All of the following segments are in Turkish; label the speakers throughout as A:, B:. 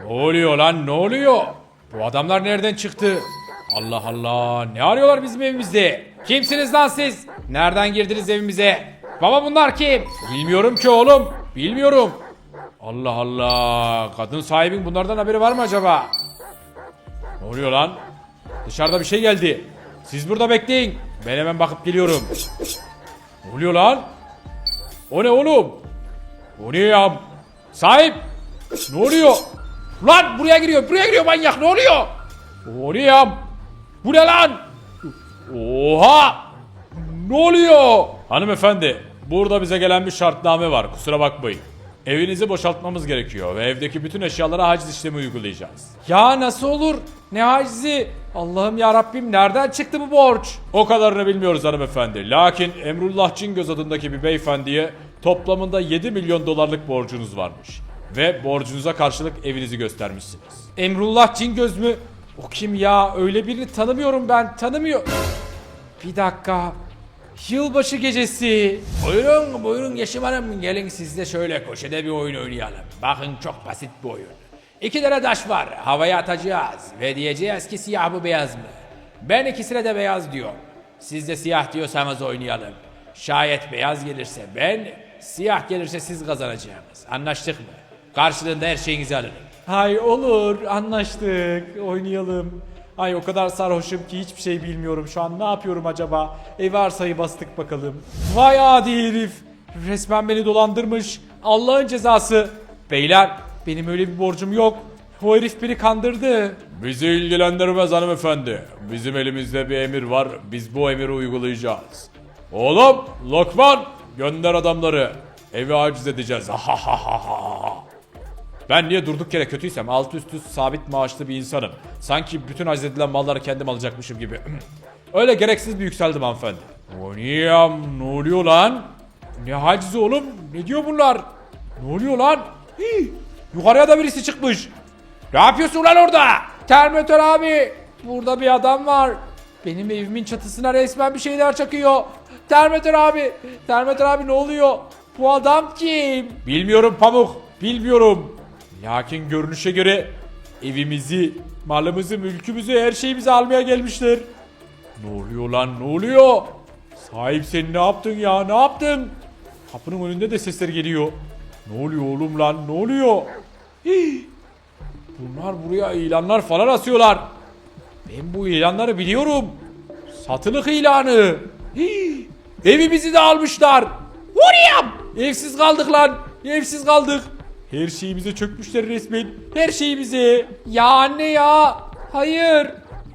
A: Ne oluyor lan ne oluyor? Bu adamlar nereden çıktı? Allah Allah ne arıyorlar bizim evimizde? Kimsiniz lan siz? Nereden girdiniz evimize? Baba bunlar kim? Bilmiyorum ki oğlum. Bilmiyorum. Allah Allah. Kadın sahibin bunlardan haberi var mı acaba? Ne oluyor lan? Dışarıda bir şey geldi. Siz burada bekleyin. Ben hemen bakıp geliyorum. Ne oluyor lan? O ne oğlum? O ne ya? Sahip! Ne oluyor? Lan buraya giriyor, buraya giriyor manyak ne oluyor? O ne ya? Bu ne lan? Oha! Ne oluyor? Hanımefendi, burada bize gelen bir şartname var. Kusura bakmayın. Evinizi boşaltmamız gerekiyor ve evdeki bütün eşyalara haciz işlemi uygulayacağız. Ya nasıl olur? Ne hacizi? Allah'ım ya Rabbim nereden çıktı bu borç? O kadarını bilmiyoruz hanımefendi. Lakin Emrullah Cingöz adındaki bir beyefendiye toplamında 7 milyon dolarlık borcunuz varmış. Ve borcunuza karşılık evinizi göstermişsiniz. Emrullah Cingöz mü? O kim ya? Öyle birini tanımıyorum ben. Tanımıyor. Bir dakika. Yılbaşı gecesi.
B: Buyurun buyurun Yeşim Hanım gelin sizle şöyle köşede bir oyun oynayalım. Bakın çok basit bir oyun. İki tane taş var havaya atacağız ve diyeceğiz ki siyah mı beyaz mı? Ben ikisine de beyaz diyorum. Siz de siyah diyorsanız oynayalım. Şayet beyaz gelirse ben, siyah gelirse siz kazanacaksınız. Anlaştık mı? Karşılığında her şeyinizi alırım.
A: Hay olur anlaştık oynayalım. Ay o kadar sarhoşum ki hiçbir şey bilmiyorum şu an ne yapıyorum acaba? Ev arsayı bastık bakalım. Vay adi herif. Resmen beni dolandırmış. Allah'ın cezası. Beyler benim öyle bir borcum yok. O herif beni kandırdı. Bizi ilgilendirmez hanımefendi. Bizim elimizde bir emir var. Biz bu emiri uygulayacağız. Oğlum Lokman gönder adamları. Evi aciz edeceğiz. Ben niye durduk yere kötüysem alt üst üst sabit maaşlı bir insanım. Sanki bütün aciz edilen malları kendim alacakmışım gibi. Öyle gereksiz bir yükseldim hanımefendi. O niyam ne oluyor lan? Ne hacizi oğlum? Ne diyor bunlar? Ne oluyor lan? Hii, yukarıya da birisi çıkmış. Ne yapıyorsun lan orada? Terminator abi. Burada bir adam var. Benim evimin çatısına resmen bir şeyler çakıyor. Terminator abi. Terminator abi ne oluyor? Bu adam kim? Bilmiyorum Pamuk. Bilmiyorum. Lakin görünüşe göre evimizi, malımızı, mülkümüzü, her şeyimizi almaya gelmişler. Ne oluyor lan ne oluyor? Sahip sen ne yaptın ya ne yaptın? Kapının önünde de sesler geliyor. Ne oluyor oğlum lan ne oluyor? Hii. Bunlar buraya ilanlar falan asıyorlar. Ben bu ilanları biliyorum. Satılık ilanı. Hii. Evimizi de almışlar. Vurayım. Evsiz kaldık lan. Evsiz kaldık. Her şeyimize çökmüşler resmen. Her şeyimize. Ya anne ya. Hayır.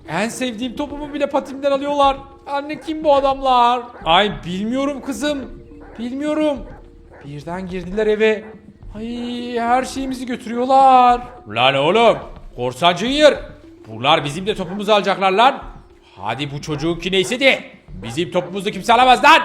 A: En sevdiğim topumu bile patimden alıyorlar. Anne kim bu adamlar? Ay bilmiyorum kızım. Bilmiyorum. Birden girdiler eve. Ay her şeyimizi götürüyorlar. Lan oğlum. Korsan Junior. Bunlar bizim de topumuzu alacaklar lan. Hadi bu çocuğunki neyse de. Bizim topumuzu kimse alamaz lan.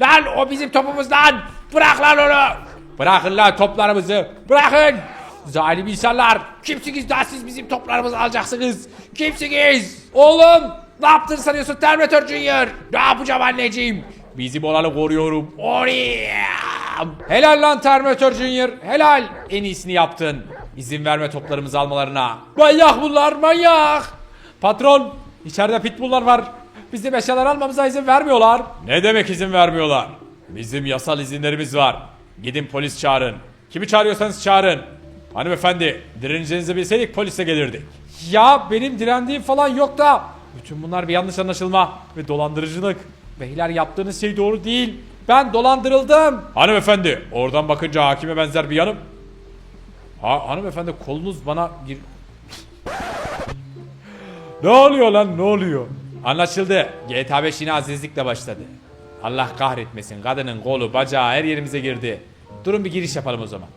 A: Lan o bizim topumuz lan. Bırak lan onu. Bırakın lan toplarımızı. Bırakın. Zalim insanlar. Kimsiniz daha siz bizim toplarımızı alacaksınız. Kimsiniz? Oğlum. Ne yaptın sanıyorsun Terminator Junior? Ne yapacağım anneciğim? Bizim olanı koruyorum. Oraya. Helal lan Terminator Junior. Helal. En iyisini yaptın. İzin verme toplarımızı almalarına. Manyak bunlar manyak. Patron içeride pitbulllar var. Bizim eşyalar almamıza izin vermiyorlar. Ne demek izin vermiyorlar? Bizim yasal izinlerimiz var. Gidin polis çağırın. Kimi çağırıyorsanız çağırın. Hanımefendi direneceğinizi bilseydik polise gelirdik. Ya benim direndiğim falan yok da. Bütün bunlar bir yanlış anlaşılma ve dolandırıcılık. Beyler yaptığınız şey doğru değil. Ben dolandırıldım. Hanımefendi oradan bakınca hakime benzer bir yanım. Ha, hanımefendi kolunuz bana gir... ne oluyor lan ne oluyor? Anlaşıldı. GTA 5 yine azizlikle başladı. Allah kahretmesin. Kadının kolu, bacağı her yerimize girdi. Durun bir giriş yapalım o zaman.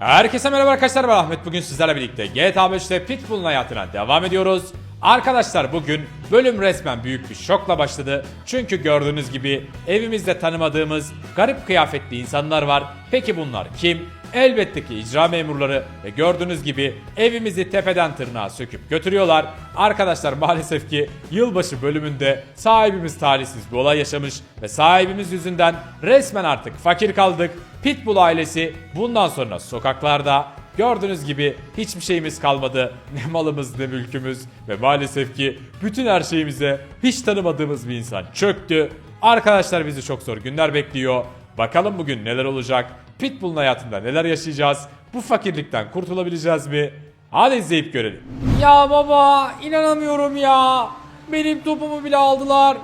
A: Herkese merhaba arkadaşlar ben Ahmet bugün sizlerle birlikte GTA 5'te Pitbull'un hayatına devam ediyoruz. Arkadaşlar bugün bölüm resmen büyük bir şokla başladı. Çünkü gördüğünüz gibi evimizde tanımadığımız garip kıyafetli insanlar var. Peki bunlar kim? Elbette ki icra memurları ve gördüğünüz gibi evimizi tepeden tırnağa söküp götürüyorlar. Arkadaşlar maalesef ki yılbaşı bölümünde sahibimiz talihsiz bir olay yaşamış ve sahibimiz yüzünden resmen artık fakir kaldık. Pitbull ailesi bundan sonra sokaklarda Gördüğünüz gibi hiçbir şeyimiz kalmadı. Ne malımız ne mülkümüz ve maalesef ki bütün her şeyimize hiç tanımadığımız bir insan çöktü. Arkadaşlar bizi çok zor günler bekliyor. Bakalım bugün neler olacak? Pitbull'un hayatında neler yaşayacağız? Bu fakirlikten kurtulabileceğiz mi? Hadi izleyip görelim.
B: Ya baba inanamıyorum ya. Benim topumu bile aldılar.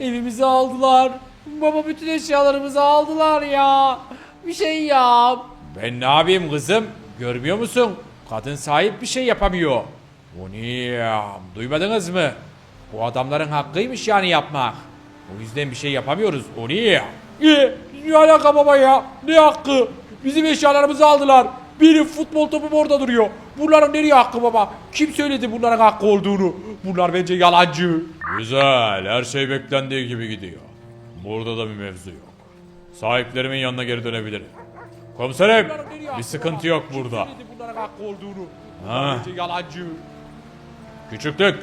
B: Evimizi aldılar. Baba bütün eşyalarımızı aldılar ya. Bir şey yap.
A: Ben ne yapayım kızım? Görmüyor musun? Kadın sahip bir şey yapamıyor. O niyam. Duymadınız mı? Bu adamların hakkıymış yani yapmak. O yüzden bir şey yapamıyoruz. O niyam.
B: Ne? Alaka baba ya? Ne hakkı? Bizim eşyalarımızı aldılar. Benim futbol topum orada duruyor. Bunların nereye hakkı baba? Kim söyledi bunların hakkı olduğunu? Bunlar bence yalancı.
A: Güzel. Her şey beklendiği gibi gidiyor. Burada da bir mevzu yok. Sahiplerimin yanına geri dönebilirim. Komiserim bir sıkıntı yok burada.
B: Kim söyledi bunların hakkı olduğunu?
A: Ha.
B: Bence yalancı.
A: Küçüklük.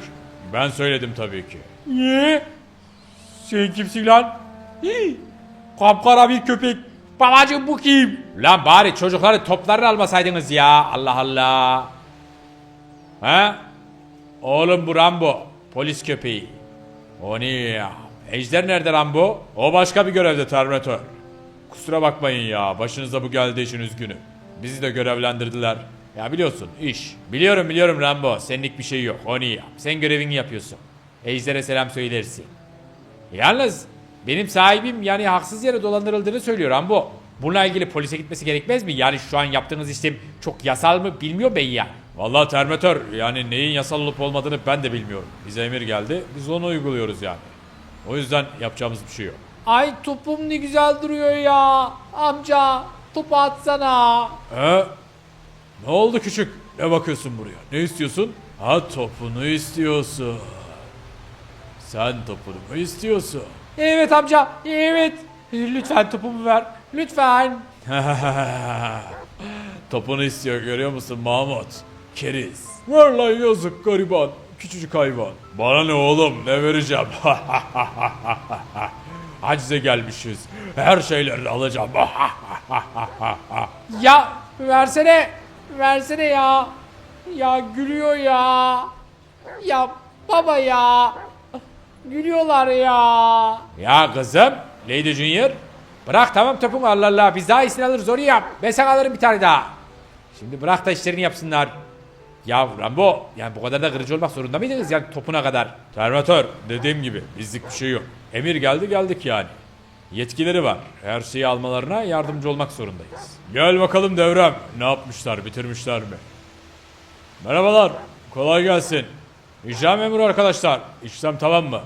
A: Ben söyledim tabii ki.
B: Niye? Sen kimsin lan? Hii. Kapkara bir köpek. Babacım bu kim?
A: Lan bari çocukları toplarını almasaydınız ya. Allah Allah. He? Oğlum bu Rambo. Polis köpeği. O ne ya? Ejder nerede Rambo? O başka bir görevde Terminator. Kusura bakmayın ya. Başınıza bu geldiği için üzgünüm. Bizi de görevlendirdiler. Ya biliyorsun iş. Biliyorum biliyorum Rambo. Senlik bir şey yok. O ne ya? Sen görevini yapıyorsun. Ejder'e selam söylersin. Yalnız benim sahibim yani haksız yere dolandırıldığını söylüyor Rambo. Bununla ilgili polise gitmesi gerekmez mi? Yani şu an yaptığınız işlem çok yasal mı bilmiyor ben ya. Vallahi Terminator yani neyin yasal olup olmadığını ben de bilmiyorum. Bize emir geldi biz onu uyguluyoruz yani. O yüzden yapacağımız bir şey yok.
B: Ay topum ne güzel duruyor ya. Amca topu atsana.
A: He? Ne oldu küçük? Ne bakıyorsun buraya? Ne istiyorsun? Ha topunu istiyorsun. Sen topunu mu istiyorsun?
B: Evet amca evet. Lütfen topumu ver. Lütfen.
A: Topunu istiyor görüyor musun Mahmut? Keriz. Ver lan yazık gariban. Küçücük hayvan. Bana ne oğlum ne vereceğim? Hacize gelmişiz. Her şeyleri alacağım.
B: Ya versene. Versene ya. Ya gülüyor ya. Ya baba ya. Gülüyorlar ya.
A: ya kızım. Lady Junior. Bırak tamam topunu Allah Allah. Biz daha iyisini alırız onu yap. Ben sana alırım bir tane daha. Şimdi bırak da işlerini yapsınlar. Ya Rambo yani bu kadar da kırıcı olmak zorunda mıydınız yani topuna kadar? Terminator dediğim gibi bizlik bir şey yok. Emir geldi geldik yani. Yetkileri var. Her şeyi almalarına yardımcı olmak zorundayız. Gel bakalım devrem. Ne yapmışlar bitirmişler mi? Merhabalar. Kolay gelsin. İcra memuru arkadaşlar. İşlem tamam mı?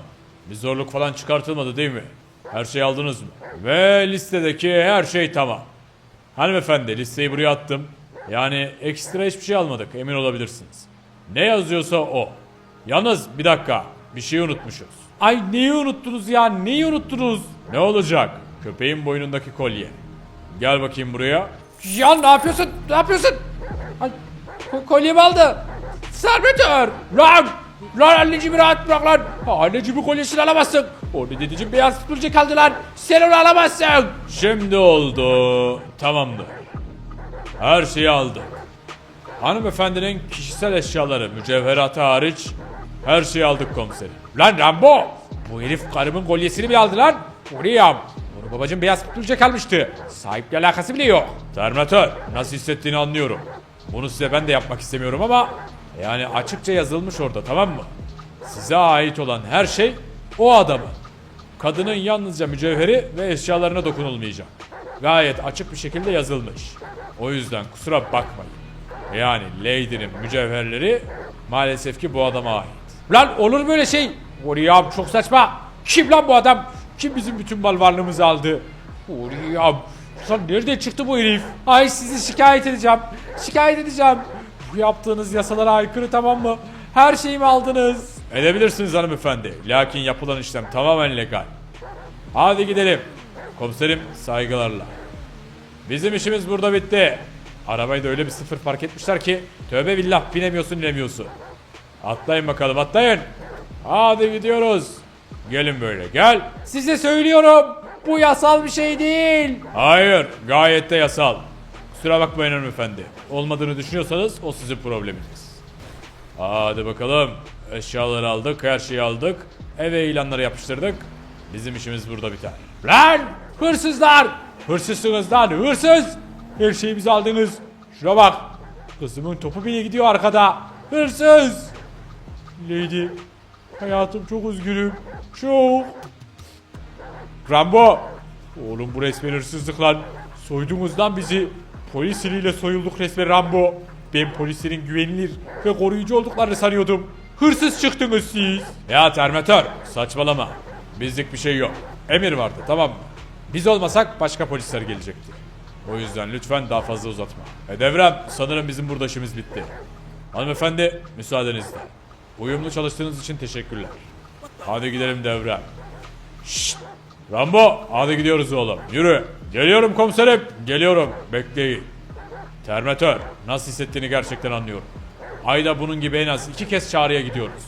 A: Bir zorluk falan çıkartılmadı değil mi? Her şeyi aldınız mı? Ve listedeki her şey tamam. Hanımefendi listeyi buraya attım. Yani ekstra hiçbir şey almadık emin olabilirsiniz. Ne yazıyorsa o. Yalnız bir dakika bir şey unutmuşuz.
B: Ay neyi unuttunuz ya? Neyi unuttunuz?
A: Ne olacak? Köpeğin boynundaki kolye. Gel bakayım buraya.
B: Ya ne yapıyorsun? Ne yapıyorsun? Ay, ko- kolyemi aldı. Servetör. Lan! Lan anneciğimi rahat bırak lan. Anneciğimi kolyesini alamazsın. O ne dedeciğim beyaz tutulacak kaldı lan. Sen onu alamazsın.
A: Şimdi oldu. Tamamdır. Her şeyi aldık. Hanımefendinin kişisel eşyaları, mücevheratı hariç her şeyi aldık komiserim.
B: Lan Rambo. Bu herif karımın kolyesini bile aldı lan. Oraya. Onu babacığım beyaz tutulacak kalmıştı. Sahiple alakası bile yok.
A: Terminator nasıl hissettiğini anlıyorum. Bunu size ben de yapmak istemiyorum ama yani açıkça yazılmış orada tamam mı? Size ait olan her şey o adamın. Kadının yalnızca mücevheri ve eşyalarına dokunulmayacak. Gayet açık bir şekilde yazılmış. O yüzden kusura bakmayın. Yani Lady'nin mücevherleri maalesef ki bu adama ait.
B: Lan olur böyle şey. Oraya çok saçma. Kim lan bu adam? Kim bizim bütün mal varlığımızı aldı? Oraya. Lan nerede çıktı bu herif? Ay sizi şikayet edeceğim. Şikayet edeceğim. Bu yaptığınız yasalara aykırı tamam mı? Her şeyimi aldınız.
A: Edebilirsiniz hanımefendi. Lakin yapılan işlem tamamen legal. Hadi gidelim. Komiserim saygılarla. Bizim işimiz burada bitti. Arabayı da öyle bir sıfır park etmişler ki tövbe billah binemiyorsun inemiyorsun. Atlayın bakalım atlayın. Hadi gidiyoruz. Gelin böyle gel.
B: Size söylüyorum. Bu yasal bir şey değil.
A: Hayır gayet de yasal. Kusura bakmayın hanımefendi. Olmadığını düşünüyorsanız o sizin probleminiz. Hadi bakalım. Eşyaları aldık, her şeyi aldık. Eve ilanları yapıştırdık. Bizim işimiz burada biter. Lan! Hırsızlar! Hırsızsınız lan, hırsız! Her şeyimizi aldınız. Şuna bak. Kızımın topu bile gidiyor arkada. Hırsız! Lady, hayatım çok üzgünüm. Çok. Rambo! Oğlum bu resmen hırsızlık lan. Soydunuz lan bizi. Polis eliyle soyulduk resmen Rambo. Ben polislerin güvenilir ve koruyucu olduklarını sanıyordum. Hırsız çıktınız siz. Ya Termatör saçmalama. Bizlik bir şey yok. Emir vardı tamam mı? Biz olmasak başka polisler gelecekti. O yüzden lütfen daha fazla uzatma. E devrem sanırım bizim burada işimiz bitti. Hanımefendi müsaadenizle. Uyumlu çalıştığınız için teşekkürler. Hadi gidelim devrem. Şşt! Rambo hadi gidiyoruz oğlum yürü. Geliyorum komiserim geliyorum bekleyin. Termatör nasıl hissettiğini gerçekten anlıyorum. Ayda bunun gibi en az iki kez çağrıya gidiyoruz.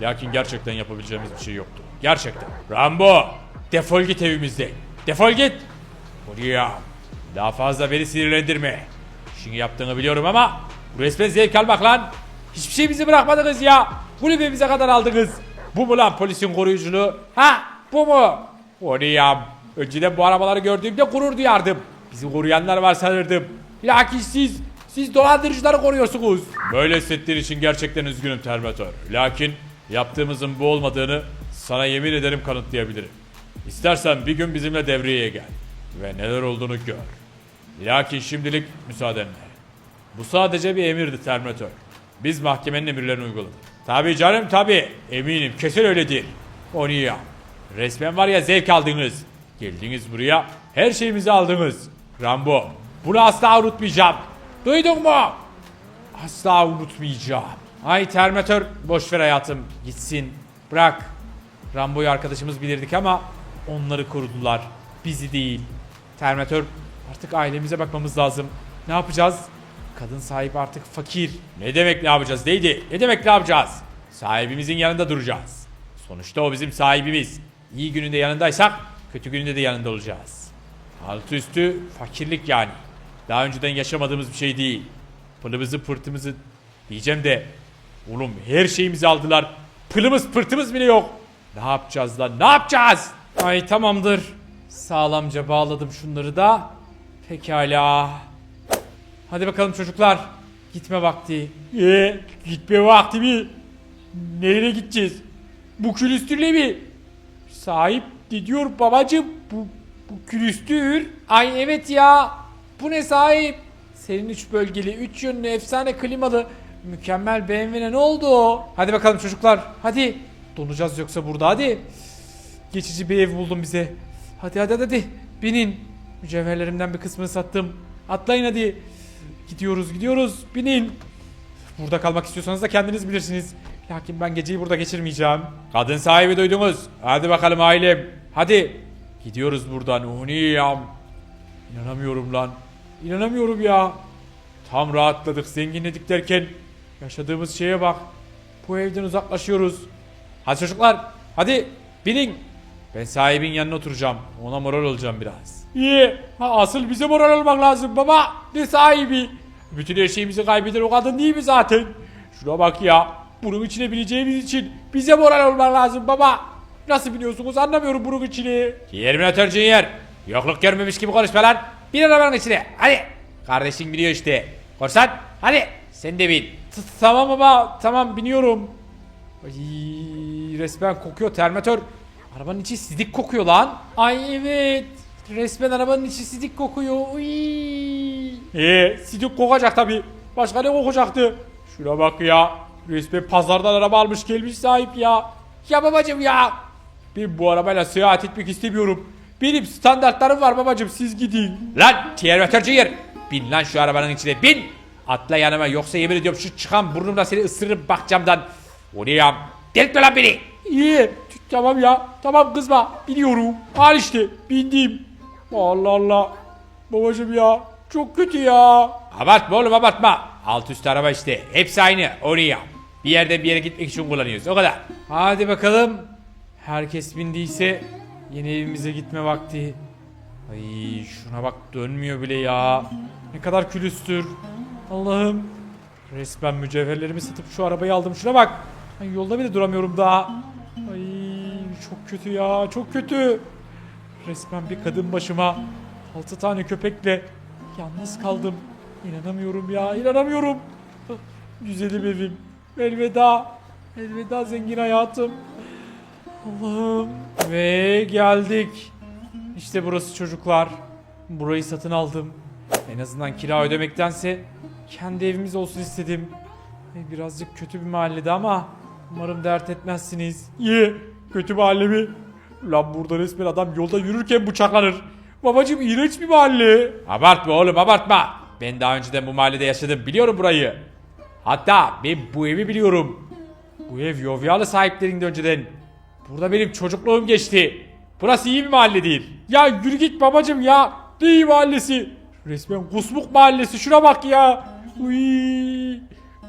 A: Lakin gerçekten yapabileceğimiz bir şey yoktu. Gerçekten. Rambo defol git evimizden. Defol git. Buraya. Daha fazla beni sinirlendirme. İşini yaptığını biliyorum ama bu resmen zevk almak lan. Hiçbir şey bizi bırakmadınız ya. Kulübemize kadar aldınız. Bu mu lan polisin koruyuculuğu? Ha bu mu? Oraya. Önceden bu arabaları gördüğümde gurur duyardım. Bizi koruyanlar var sanırdım. Lakin siz, siz dolandırıcıları koruyorsunuz. Böyle hissettiğin için gerçekten üzgünüm Termatör. Lakin yaptığımızın bu olmadığını sana yemin ederim kanıtlayabilirim. İstersen bir gün bizimle devreye gel. Ve neler olduğunu gör. Lakin şimdilik müsaadenle. Bu sadece bir emirdi Termatör. Biz mahkemenin emirlerini uyguladık. Tabi canım tabi. Eminim kesin öyledir. Onu ya. Resmen var ya zevk aldınız. Geldiniz buraya her şeyimizi aldınız. Rambo bunu asla unutmayacağım. Duydun mu? Asla unutmayacağım. Ay Termatör boş ver hayatım gitsin. Bırak. Rambo'yu arkadaşımız bilirdik ama onları korudular. Bizi değil. Termatör artık ailemize bakmamız lazım. Ne yapacağız? Kadın sahibi artık fakir. Ne demek ne yapacağız neydi? Ne demek ne yapacağız? Sahibimizin yanında duracağız. Sonuçta o bizim sahibimiz. İyi gününde yanındaysak kötü gününde de yanında olacağız. Altı üstü fakirlik yani. Daha önceden yaşamadığımız bir şey değil. Pılımızı pırtımızı diyeceğim de oğlum her şeyimizi aldılar. Pılımız pırtımız bile yok. Ne yapacağız lan ne yapacağız? Ay tamamdır. Sağlamca bağladım şunları da. Pekala. Hadi bakalım çocuklar. Gitme vakti. Ee, gitme vakti mi? Nereye gideceğiz? Bu külüstürle mi? Sahip diyor babacım? Bu, bu külüstür. Ay evet ya. Bu ne sahip? Senin üç bölgeli, üç yönlü, efsane klimalı, mükemmel BMW'ne ne oldu? Hadi bakalım çocuklar. Hadi. Donacağız yoksa burada hadi. Geçici bir ev buldum bize. Hadi hadi, hadi. Binin. Mücevherlerimden bir kısmını sattım. Atlayın hadi. Gidiyoruz gidiyoruz. Binin. Burada kalmak istiyorsanız da kendiniz bilirsiniz. Lakin ben geceyi burada geçirmeyeceğim. Kadın sahibi duydunuz. Hadi bakalım ailem. Hadi. Gidiyoruz buradan. Uniyam. İnanamıyorum lan. İnanamıyorum ya. Tam rahatladık, zenginledik derken yaşadığımız şeye bak. Bu evden uzaklaşıyoruz. Hadi çocuklar, hadi binin. Ben sahibin yanına oturacağım. Ona moral olacağım biraz. İyi. Ha, asıl bize moral olmak lazım baba. Ne sahibi? Bütün her şeyimizi kaybeden o kadın değil mi zaten? Şuna bak ya. Bunun içine bineceğimiz için bize moral olmak lazım baba. Nasıl biliyorsunuz anlamıyorum bunun içini. Terminator Junior. Yokluk görmemiş gibi konuşma lan. Bin arabanın içine. Hadi. Kardeşin biliyor işte. Korsan hadi sen de bin. Tamam baba tamam biniyorum. Ay, resmen kokuyor termatör. Arabanın içi sidik kokuyor lan. Ay evet. Resmen arabanın içi sidik kokuyor. Uy. Ee, sidik kokacak tabi. Başka ne kokacaktı? Şuna bak ya. Resmen pazardan araba almış gelmiş sahip ya. Ya babacım ya. Ben bu arabayla seyahat etmek istemiyorum. Benim standartlarım var babacım siz gidin. Lan tiyatrocu yer. Bin lan şu arabanın içine bin. Atla yanıma yoksa yemin ediyorum şu çıkan burnumda seni ısırırım bak camdan. O ne ya? Delirtme lan beni. İyi tamam ya tamam kızma biliyorum. Al işte bindim. Allah Allah. Babacım ya çok kötü ya. Abartma oğlum abartma. Alt üst araba işte. Hepsi aynı. Oraya. Bir yerden bir yere gitmek için kullanıyoruz. O kadar. Hadi bakalım. Herkes bindiyse yeni evimize gitme vakti. Ay şuna bak dönmüyor bile ya. Ne kadar külüstür. Allah'ım. Resmen mücevherlerimi satıp şu arabayı aldım. Şuna bak. Ay, yolda bile duramıyorum daha. Ay çok kötü ya. Çok kötü. Resmen bir kadın başıma. Altı tane köpekle yalnız kaldım. İnanamıyorum ya. inanamıyorum. Güzelim evim. Elveda. Elveda zengin hayatım. Allah'ım. Ve geldik. İşte burası çocuklar. Burayı satın aldım. En azından kira ödemektense kendi evimiz olsun istedim. Birazcık kötü bir mahallede ama umarım dert etmezsiniz. İyi. Kötü mahalle mi? Lan burada resmen adam yolda yürürken bıçaklanır. Babacım iğrenç bir mahalle. Abartma oğlum abartma. Ben daha önceden bu mahallede yaşadım biliyorum burayı. Hatta ben bu evi biliyorum. Bu ev Yovyalı sahiplerinde önceden. Burada benim çocukluğum geçti. Burası iyi bir mahalle değil. Ya yürü git babacım ya. Ne iyi mahallesi. Resmen kusmuk mahallesi şuna bak ya. Uy.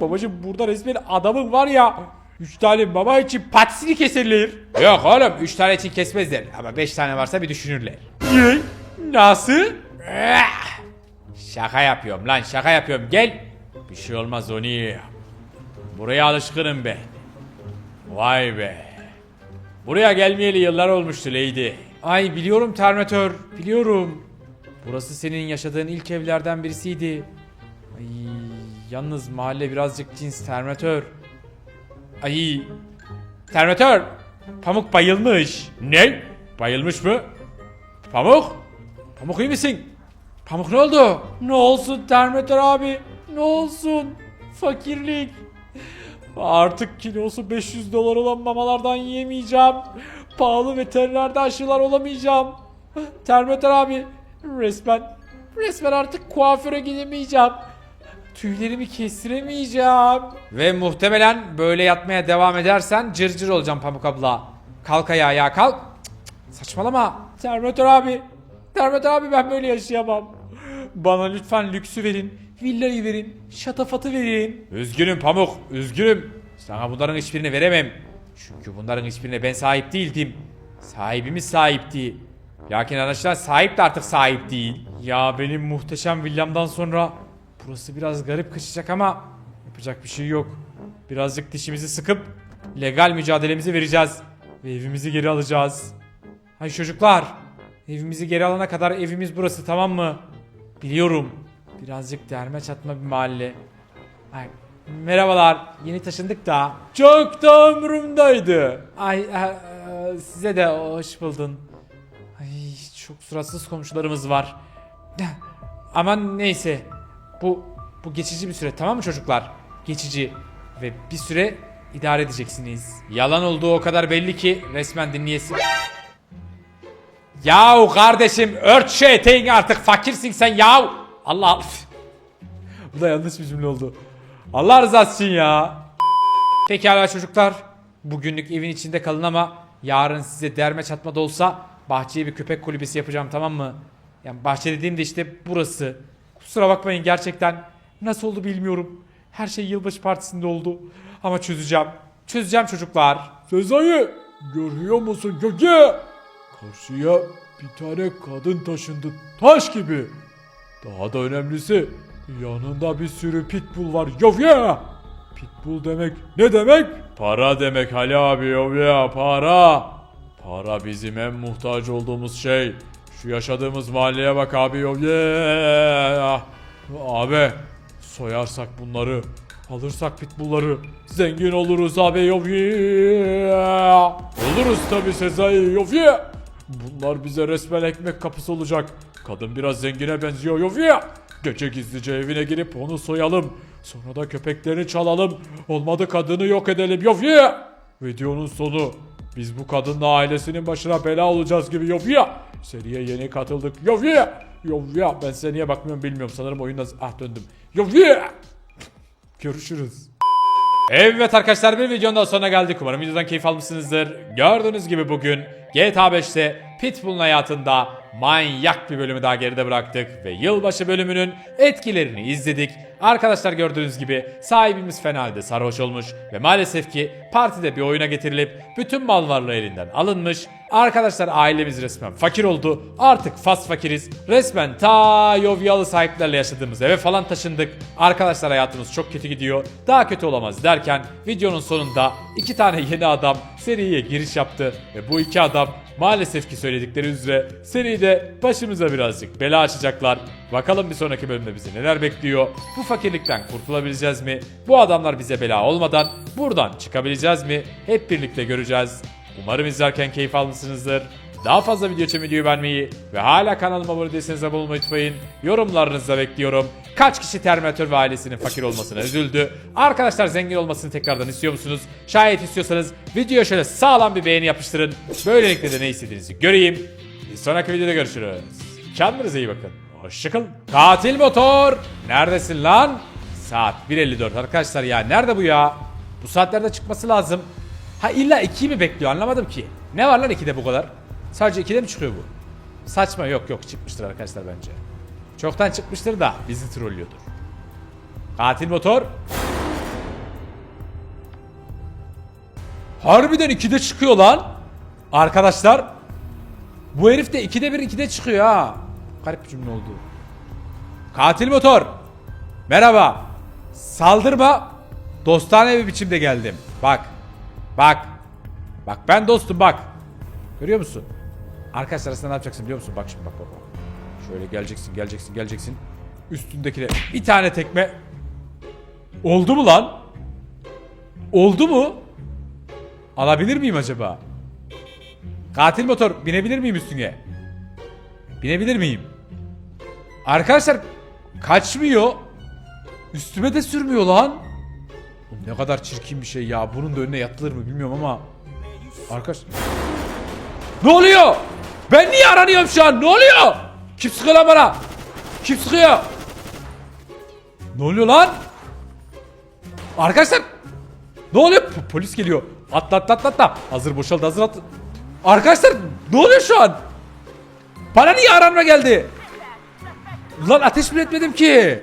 A: Babacım burada resmen adamın var ya. Üç tane baba için patisini keserler.
B: Yok oğlum 3 tane için kesmezler ama 5 tane varsa bir düşünürler.
A: Ne? Nasıl?
B: Şaka yapıyorum lan şaka yapıyorum gel. Bir şey olmaz onu. Buraya alışkınım ben. Vay be. Buraya gelmeyeli yıllar olmuştu Lady.
A: Ay biliyorum Termatör. Biliyorum. Burası senin yaşadığın ilk evlerden birisiydi. Ay yalnız mahalle birazcık cins Termatör. Ay Termatör. Pamuk bayılmış.
B: Ne? Bayılmış mı? Pamuk?
A: Pamuk iyi misin? Pamuk ne oldu? Ne olsun Termatör abi? Ne olsun? Fakirlik. Artık kilosu 500 dolar olan mamalardan yiyemeyeceğim. Pahalı veterinerde aşılar olamayacağım. Termatör abi resmen resmen artık kuaföre gidemeyeceğim. Tüylerimi kestiremeyeceğim.
B: Ve muhtemelen böyle yatmaya devam edersen cırcır olacağım Pamuk abla. Kalk ayağa ya kalk.
A: Saçmalama. Termatör abi. Termatör abi ben böyle yaşayamam. Bana lütfen lüksü verin. Villayı verin. Şatafatı verin.
B: Üzgünüm Pamuk, üzgünüm. Sana bunların hiçbirini veremem. Çünkü bunların hiçbirine ben sahip değildim. Sahibimiz sahipti. Lakin anlaşılan sahip de artık sahip değil.
A: Ya benim muhteşem villamdan sonra burası biraz garip kaçacak ama yapacak bir şey yok. Birazcık dişimizi sıkıp legal mücadelemizi vereceğiz ve evimizi geri alacağız. Hay çocuklar, evimizi geri alana kadar evimiz burası tamam mı? Biliyorum. Birazcık derme çatma bir mahalle. Ay, merhabalar. Yeni taşındık da. Çok da umurumdaydı. Ay e, e, size de hoş buldun. Ay çok suratsız komşularımız var. Aman neyse. Bu bu geçici bir süre tamam mı çocuklar? Geçici ve bir süre idare edeceksiniz.
B: Yalan olduğu o kadar belli ki resmen dinleyesin. Yahu kardeşim ört şu eteğini artık fakirsin sen yahu. Allah.
A: Bu da yanlış bir cümle oldu. Allah rızası için ya. Pekala çocuklar. Bugünlük evin içinde kalın ama yarın size derme çatma da olsa bahçeye bir köpek kulübesi yapacağım tamam mı? Yani bahçe dediğim de işte burası. Kusura bakmayın gerçekten. Nasıl oldu bilmiyorum. Her şey yılbaşı partisinde oldu. Ama çözeceğim. Çözeceğim çocuklar.
C: Sezai görüyor musun Göge? Karşıya bir tane kadın taşındı taş gibi. Daha da önemlisi yanında bir sürü pitbull var Göge. Pitbull demek ne demek? Para demek Ali abi ya para. Para bizim en muhtaç olduğumuz şey. Şu yaşadığımız mahalleye bak abi ya. Abi soyarsak bunları alırsak pitbullları zengin oluruz abi ya. Oluruz tabi Sezai Yovye. Bunlar bize resmen ekmek kapısı olacak. Kadın biraz zengine benziyor Yovye. Gece gizlice evine girip onu soyalım. Sonra da köpeklerini çalalım. Olmadı kadını yok edelim Yovye. Videonun sonu. Biz bu kadınla ailesinin başına bela olacağız gibi Yovye. Seriye yeni katıldık Yovye. Yovye. Ben size niye bakmıyorum bilmiyorum. Sanırım oyunda ah döndüm. Yovye. Görüşürüz.
A: Evet arkadaşlar bir videonun daha sonuna geldik. Umarım videodan keyif almışsınızdır. Gördüğünüz gibi bugün GTA 5'te Pitbull'un hayatında manyak bir bölümü daha geride bıraktık ve yılbaşı bölümünün etkilerini izledik. Arkadaşlar gördüğünüz gibi sahibimiz fena halde sarhoş olmuş ve maalesef ki partide bir oyuna getirilip bütün mal varlığı elinden alınmış. Arkadaşlar ailemiz resmen fakir oldu. Artık fas fakiriz. Resmen ta Yovyalı sahiplerle yaşadığımız eve falan taşındık. Arkadaşlar hayatımız çok kötü gidiyor. Daha kötü olamaz derken videonun sonunda iki tane yeni adam seriye giriş yaptı ve bu iki adam maalesef ki söyledikleri üzere seride başımıza birazcık bela açacaklar. Bakalım bir sonraki bölümde bizi neler bekliyor? Bu fakirlikten kurtulabileceğiz mi? Bu adamlar bize bela olmadan buradan çıkabileceğiz mi? Hep birlikte göreceğiz. Umarım izlerken keyif almışsınızdır. Daha fazla video için videoyu beğenmeyi ve hala kanalıma abone değilseniz abone olmayı unutmayın. Yorumlarınızı da bekliyorum. Kaç kişi Terminator ve ailesinin fakir olmasına üzüldü? Arkadaşlar zengin olmasını tekrardan istiyor musunuz? Şayet istiyorsanız videoya şöyle sağlam bir beğeni yapıştırın. Böylelikle de ne istediğinizi göreyim. Bir sonraki videoda görüşürüz. Kendinize iyi bakın. Hoşçakalın. Katil motor. Neredesin lan? Saat 1.54 arkadaşlar ya. Nerede bu ya? Bu saatlerde çıkması lazım. Ha illa 2'yi mi bekliyor anlamadım ki. Ne var lan 2'de bu kadar? Sadece 2'de mi çıkıyor bu? Saçma yok yok çıkmıştır arkadaşlar bence. Çoktan çıkmıştır da bizi trollüyordur. Katil motor. Harbiden 2'de çıkıyor lan. Arkadaşlar. Bu herif de 2'de 1 2'de çıkıyor ha. Garip bir cümle oldu. Katil motor. Merhaba. Saldırma. Dostane bir biçimde geldim. Bak. Bak. Bak ben dostum bak. Görüyor musun? Arkadaşlar arasında ne yapacaksın biliyor musun? Bak şimdi bak bak bak. Şöyle geleceksin geleceksin geleceksin. Üstündekine bir tane tekme. Oldu mu lan? Oldu mu? Alabilir miyim acaba? Katil motor binebilir miyim üstüne? Binebilir miyim? Arkadaşlar kaçmıyor. Üstüme de sürmüyor lan. Ne kadar çirkin bir şey ya. Bunun da önüne yatılır mı bilmiyorum ama. Arkadaş. Ne oluyor? Ben niye aranıyorum şu an? Ne oluyor? Kim sıkıyor lan bana? Kim sıkıyor? Ne oluyor lan? Arkadaşlar. Ne oluyor? Polis geliyor. Atla atla atla atla. Hazır boşaldı hazır atla. Arkadaşlar ne oluyor şu an? Bana niye aranma geldi? Lan ateş bile etmedim ki.